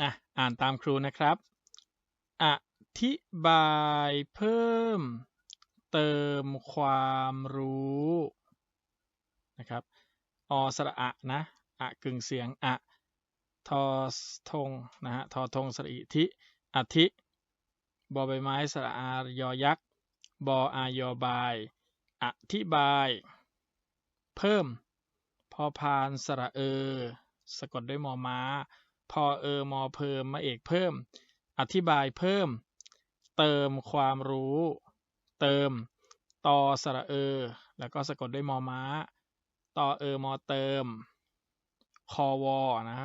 อะอ่านตามครูนะครับ อธิบายเพิ่มเติมความรู้นะครับอสระอะนะอะกึ่งเสียงอะทอทงนะฮะทอทงสระอิทิอธิบอใบไม้สระอายอยักษ์บออายอบาย อธิบาย เพิ่ม พอพานสระเออสะกดด้วยมอม้า พอเออมอเพิ่มมาเอกเพิ่ม อธิบายเพิ่ม เติมความรู้ เติมตอสระเออ แล้วก็สะกดด้วยมอม้าต่อเออมอเติม คอวอนะ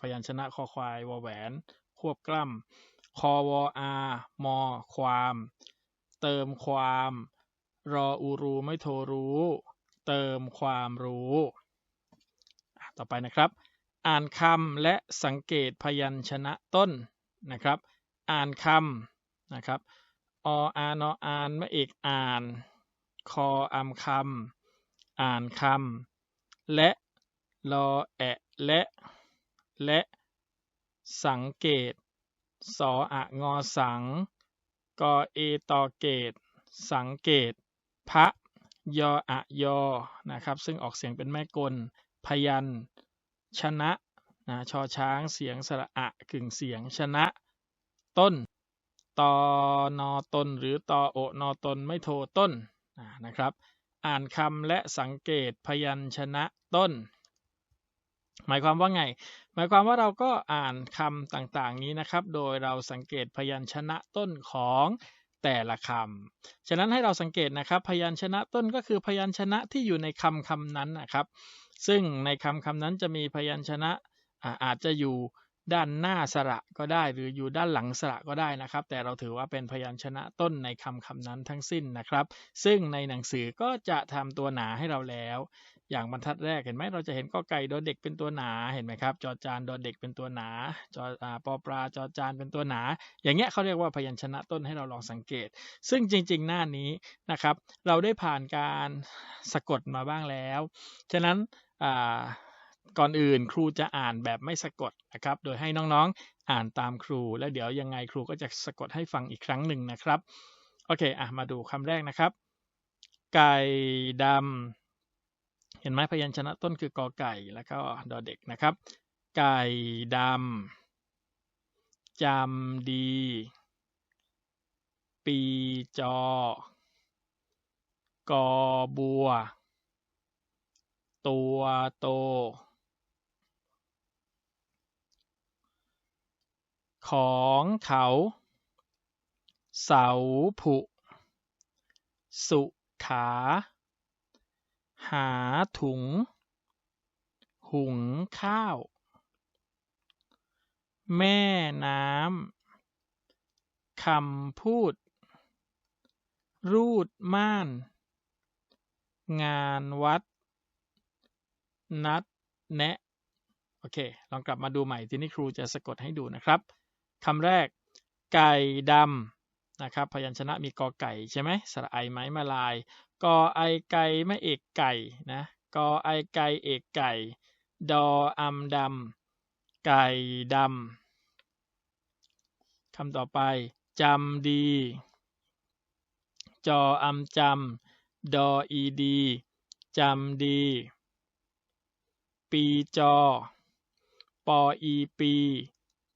พยัญชนะคอควายวอแหวน ควบกล้ำคอวออามอความ เติมความ รออูรูไม่โทรู้ เติมความรู้ ต่อไปนะครับ อ่านคำและสังเกตพยัญชนะต้นนะครับ อ่านคำนะครับออานออานมะเอกอ่าน คออำมคำอ่านคำและรอแอะและและสังเกต สออะงอสัง กอเอตอเกต สังเกต พระยออะยอนะครับ ซึ่งออกเสียงเป็นแม่กล พยัน ชนะนะชอช้างเสียงสระอะกึ่งเสียงชนะต้นตอนอตนหรือตอโอนอตนไม่โทต้นนะครับ อ่านคำและสังเกตพยัญชนะต้น หมายความว่าไง หมายความว่าเราก็อ่านคำต่างๆนี้นะครับ โดยเราสังเกตพยัญชนะต้นของแต่ละคำ ฉะนั้นให้เราสังเกตนะครับ พยัญชนะต้นก็คือพยัญชนะที่อยู่ในคำคำนั้นนะครับ ซึ่งในคำคำนั้นจะมีพยัญชนะอาจจะอยู่ด้านหน้าสระก็ได้ หรืออยู่ด้านหลังสระก็ได้นะครับ แต่เราถือว่าเป็นพยัญชนะต้นในคำคำนั้นทั้งสิ้นนะครับ ซึ่งในหนังสือก็จะทำตัวหนาให้เราแล้ว อย่างบรรทัดแรกเห็นไหมเราจะเห็นก็ไก่ดอเด็กเป็นตัวหนาเห็นไหมครับ จอจานดอเด็กเป็นตัวหนาจอปอปลาจอจานเป็นตัวหนา อย่างเงี้ยเขาเรียกว่าพยัญชนะต้นให้เราลองสังเกต ซึ่งจริง ๆ หน้านี้นะครับ เราได้ผ่านการสะกดมาบ้างแล้วฉะนั้น ก่อนอื่นครูจะอ่านแบบไม่สะกดนะครับ โดยให้น้องๆอ่านตามครู แล้วเดี๋ยวยังไงครูก็จะสะกดให้ฟังอีกครั้งหนึ่งนะครับ โอเคอะมาดูคำแรกนะครับ ไก่ดำเห็นไหมพยัญชนะต้นคือกอไก่แล้วก็ดอเด็กนะครับ ไก่ดำจำดี ปีจอกอบัว ตัวโต ของเขา เสาผุ สุขา หาถุง หุงข้าว แม่น้ำคำพูด รูดม่าน งานวัด นัด แนะ โอเค ลองกลับมาดูใหม่ ทีนี้ครูจะสะกดให้ดูนะครับคำแรก ไก่ดำนะครับ พยัญชนะมีกอไก่ใช่ไหมสระไอไม้มาลาย กอไอไก่ไม่เอกไก่นะ กอไอไก่เอกไก่ ดออัมดำไก่ดำคำต่อไปจำดี จออัมจำดออีดีจำดี ปีจอ ปออีปี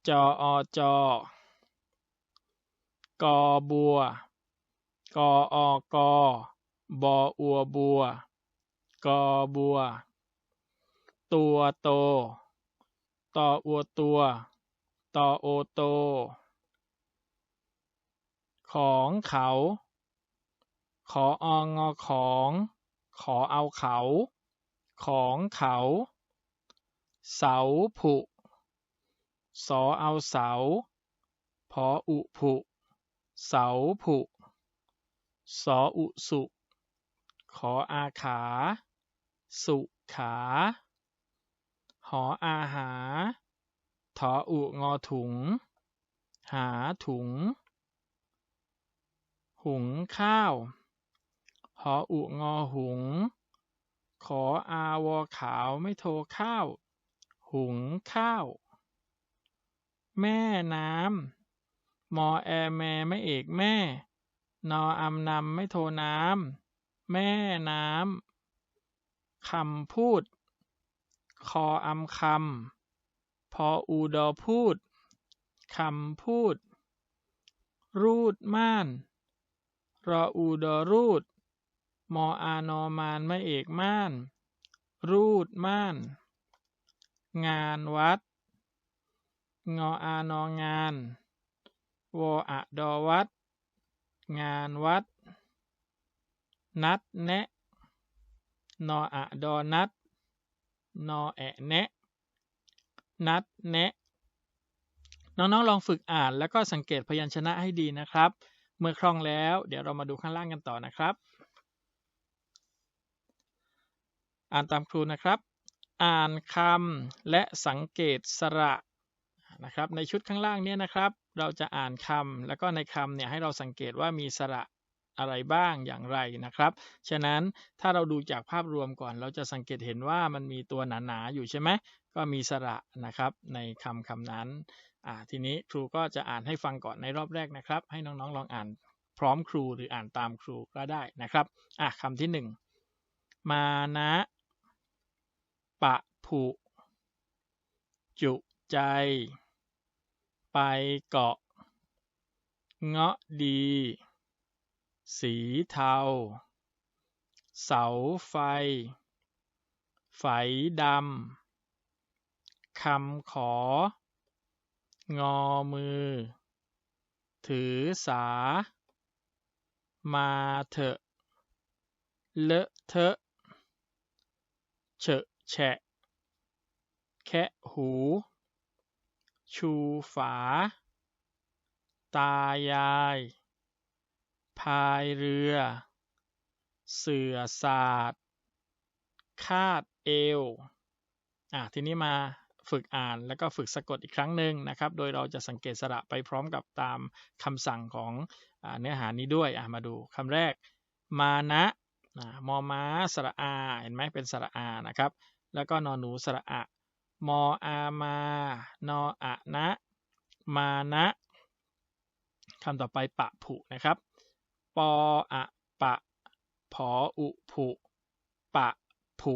จออจอกอบัว กออกอบออัวบัว กอบัว ตัวโต ตออัวตัว ตอโอโต ของเขา ขอองอของ ขอเอาเขา ของเขา เสาผุ สอเอาเสา พออุผุ เสาผุ สออุสุ ขออาขา สุขา หออาหา ถออุงอถุง หาถุง หุงข้าว หออุงอหุง ขออาวอขาวไม่โทข้าว หุงข้าว แม่น้ำมอแอแม่ไม่เอกแม่ นออำนำไม่โทน้ำแม่น้ำคำพูด คออำคำพออูดอพูดคำพูด รูดม่าน รออูดอรูด มออานอมานไม่เอกม่าน รูดม่าน งานวัด งออานองานวออะดอวัด งานวัด นัดแนะ นออะดอนัด นอแอะแนะ นัดแนะ น้องๆลองฝึกอ่านแล้วก็สังเกตพยัญชนะให้ดีนะครับ เมื่อคล่องแล้วเดี๋ยวเรามาดูข้างล่างกันต่อนะครับ อ่านตามครูนะครับ อ่านคำและสังเกตสระนะครับในชุดข้างล่างนี้นะครับ เราจะอ่านคำแล้วก็ในคำเนี่ยให้เราสังเกตว่ามีสระอะไรบ้างอย่างไรนะครับ ฉะนั้นถ้าเราดูจากภาพรวมก่อน เราจะสังเกตเห็นว่ามันมีตัวหนาๆอยู่ใช่ไหมก็มีสระนะครับในคำคำนั้นทีนี้ครูก็จะอ่านให้ฟังก่อนในรอบแรกนะครับ ให้น้องๆลองอ่านพร้อมครูหรืออ่านตามครูก็ได้นะครับอะคำที่หนึ่งมานะ ผุ จุใจ ไปเกาะ เงาะดี สีเทา เสาไฟ ไฝดำ คำขอ งอมือ ถือสา มาเถอะ เลอะเทอะเฉะแฉะ แคะหู ชูฝา ตายาย พายเรือ เสือสาดคาดเอว อะทีนี้มาฝึกอ่านแล้วก็ฝึกสะกดอีกครั้งหนึ่งนะครับ โดยเราจะสังเกตสระไปพร้อมกับตามคำสั่งของเนื้อหานี้ด้วยมาดูคำแรก มานะมอม้าสระอา เห็นไหมเป็นสระอานะครับ แล้วก็นอนหนูสระอะ มออามานออะนะ มานะคำต่อไปปะผุนะครับ ปออะปะ ผออุผุ ปะผุ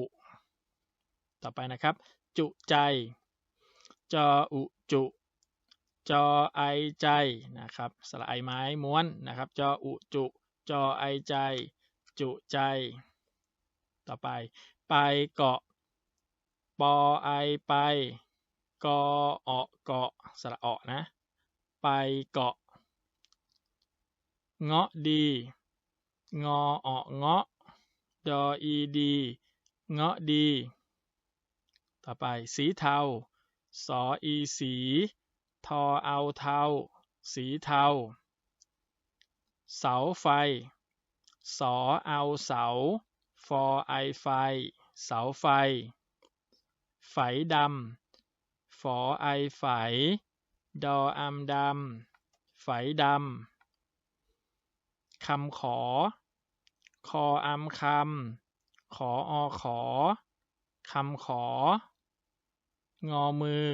ต่อไปนะครับ จุใจ จออุจุ จอไอใจนะครับ สระไอไม้ม้วนนะครับ จออุจุ จอไอใจ จุใจ ต่อไป ไปเกาะ ปอไอไปกออเกาะสระออนะ ไปเกาะ เงาะดี งออเงาะดออีดี เงาะดี ต่อไปสีเทา สออีสี ทอเอาเทา สีเทา เสาไฟ สอเอาเสา ฟอไอไฟ เสาไฟ ไฝดำ ฝอไอไฝ ดออำดำ ไฝดำ คำขอ คออำคำ ขออขอ คำขอ งอมือ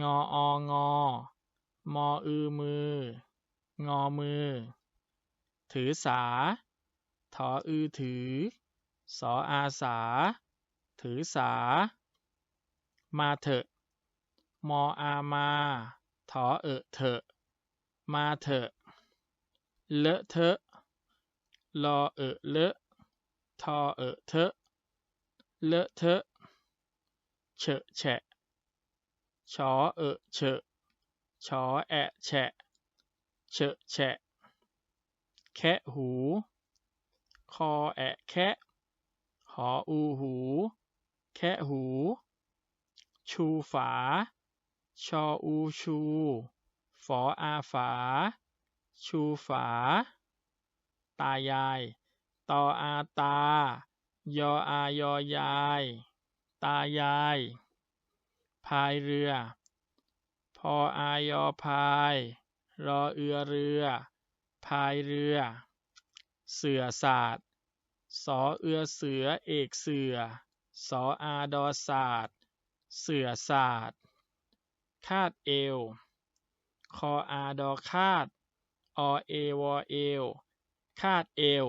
งอองอ มออือมือ งอมือ ถือสา ถออือถือ สออาสา ถือสา มาเถอะ มออามา ถอเอะเถอะ มาเถอะ เลอะเทอะลอเอะเลอะทอเอะเทอะเลอะเทอะเฉะแฉะชอเอะเฉะชอแอะแฉะเฉะแฉะ แคะหู คอแอะแคะ หออูหู แคะหู ชูฝา ชออูชู ฝออาฝา ชูฝา ตายาย ตออาตา ยออายอยาย ตายาย พายเรือ พออายอพาย รอเอือเรือ พายเรือ เสือศาสตร์สอเอือเสือเอกเสือสออาดอศาสตร์ เสือศาสตร์คาดเอว คออาดอคาดอเอวอเอวคาดเอว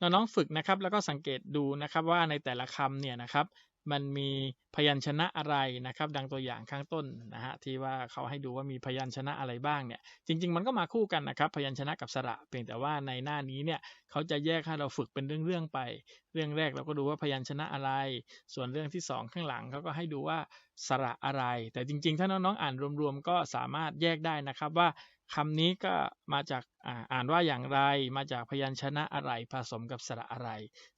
น้องๆฝึกนะครับ แล้วก็สังเกตดูนะครับว่าในแต่ละคำเนี่ยนะครับ มันมีพยัญชนะอะไรนะครับ ดังตัวอย่างข้างต้นนะฮะที่ว่าเขาให้ดูว่ามีพยัญชนะอะไรบ้างเนี่ย จริง ๆ มันก็มาคู่กันนะครับ พยัญชนะกับสระเพียงแต่ว่าในหน้านี้เนี่ยเขาจะแยกให้เราฝึกเป็นเรื่องๆไป เรื่องแรกเราก็ดูว่าพยัญชนะอะไร ส่วนเรื่องที่สองข้างหลังเขาก็ให้ดูว่าสระอะไร แต่จริง ๆ ถ้าน้องๆอ่านรวมๆก็สามารถแยกได้นะครับว่าคำนี้ก็มาจาก อ่านว่าอย่างไรมาจากพยัญชนะอะไรผสมกับสระอะไร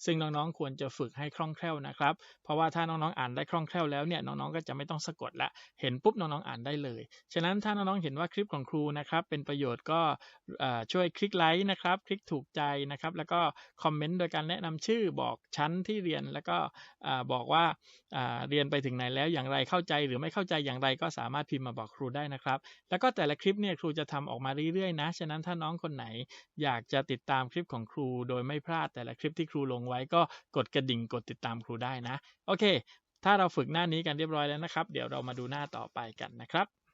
ซึ่งน้องๆควรจะฝึกให้คล่องแคล่วนะครับ เพราะว่าถ้าน้องๆอ่านได้คล่องแคล่วแล้วเนี่ยน้องๆก็จะไม่ต้องสะกดละเห็นปุ๊บน้องๆอ่านได้เลย ฉะนั้นถ้าน้องๆเห็นว่าคลิปของครูนะครับเป็นประโยชน์ก็ช่วยคลิกไลค์นะครับคลิกถูกใจนะครับแล้วก็คอมเมนต์โดยการแนะนำชื่อบอกชั้นที่เรียนแล้วก็บอกว่าเรียนไปถึงไหนแล้วอย่างไรเข้าใจหรือไม่เข้าใจอย่างไรก็สามารถพิมพ์มาบอกครูได้นะครับ แล้วก็แต่ละคลิปเนี่ยครูจะทำออกมาเรื่อยๆนะฉะนั้นถ้าน้ององคนไหน อยากจะติดตามคลิปของครู โดยไม่พลาดแต่ละคลิปที่ครูลงไว้ก็กดกระดิ่งกดติดตามครูได้นะ โอเค ถ้าเราฝึกหน้านี้กันเรียบร้อยแล้วนะครับ เดี๋ยวเรามาดูหน้าต่อไปกันนะครับ